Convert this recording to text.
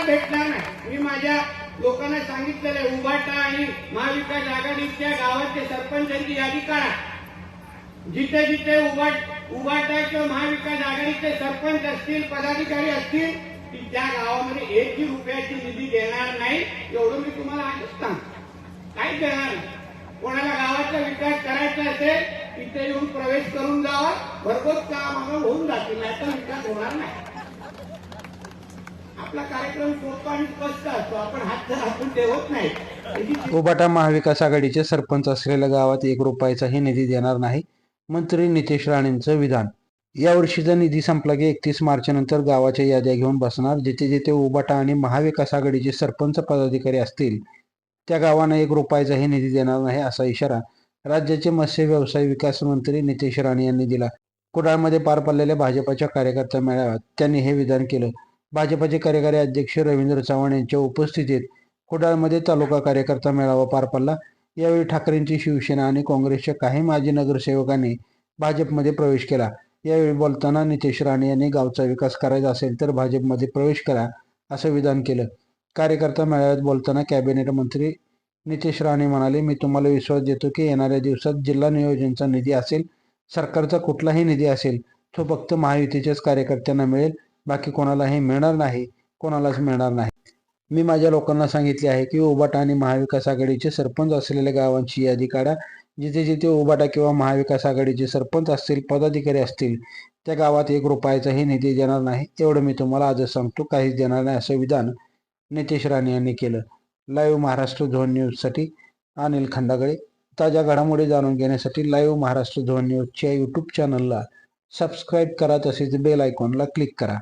कोणाला भेटणार नाही. मी माझ्या लोकांना सांगितलेलं आहे उभाटा आणि महाविकास आघाडीच्या गावाचे सरपंचांची यादी काढा. जिथे जिथे उभाट उभाटा किंवा महाविकास आघाडीचे सरपंच असतील पदाधिकारी असतील की त्या गावामध्ये एकही रुपयाची निधी देणार नाही. एवढं मी तुम्हाला आजच सांगतो. काहीच देणार कोणाला गावाचा विकास करायचा असेल तिथे येऊन प्रवेश करून जावा. भरपूर काम होऊन जातील नाही तर विकास होणार नाही. आपला कार्यक्रम सोपा आणि स्पष्ट असतो. आपण हात आपण देवत नाही त्याची उबाटा महाविकास आघाडीचे सरपंच असलेल्या गावात एक रुपयाचाही निधी देणार नाही मंत्री नितेश राणेंचं विधान. यावर्षीचा निधी संपला की एकतीस मार्च नंतर गावाच्या याद्या घेऊन बसणार. जिथे जिथे उबाटा आणि महाविकास आघाडीचे सरपंच पदाधिकारी असतील त्या गावांना एक रुपयाचाही निधी देणार नाही असा इशारा राज्याचे मत्स्य व्यवसाय विकास मंत्री नितेश राणे यांनी दिला. कुडाळमध्ये पार पडलेल्या भाजपाच्या कार्यकर्ता मेळाव्यात त्यांनी हे विधान केलं. भाजपाचे कार्यकारी अध्यक्ष रवींद्र चव्हाण यांच्या उपस्थितीत कुडाळमध्ये तालुका कार्यकर्ता मेळावा पार पडला. यावेळी ठाकरेंची शिवसेना आणि काँग्रेसच्या काही माजी नगरसेवकांनी भाजपमध्ये प्रवेश केला. यावेळी बोलताना नितेश राणे यांनी गावचा विकास करायचा असेल तर भाजपमध्ये प्रवेश करा असं विधान केलं. कार्यकर्ता मेळाव्यात बोलताना कॅबिनेट मंत्री नितेश राणे म्हणाले मी तुम्हाला विश्वास देतो की येणाऱ्या दिवसात जिल्हा नियोजनचा निधी असेल सरकारचा कुठलाही निधी असेल तो फक्त महायुतीच्याच कार्यकर्त्यांना मिळेल. बाकी कोणालाही मिळणार नाही कोणालाच मिळणार नाही. मी माझ्या लोकांना सांगितले आहे की उबाटा आणि महाविकास आघाडीचे सरपंच असलेल्या गावांची यादी काढा. जिथे जिथे उबाटा किंवा महाविकास आघाडीचे सरपंच असतील पदाधिकारी असतील त्या गावात एक रुपयाचाही निधी देणार नाही. एवढं मी तुम्हाला आजच सांगतो. काहीच देणार नाही असं विधान नितेश राणे यांनी केलं. लाईव्ह महाराष्ट्र झोन न्यूजसाठी अनिल खंडागळे. ताज्या घडामोडी जाणून घेण्यासाठी लाईव्ह महाराष्ट्र झोन न्यूजच्या यूट्यूब चॅनलला सबस्क्राईब करा. तसेच बेल आयकॉनला क्लिक करा.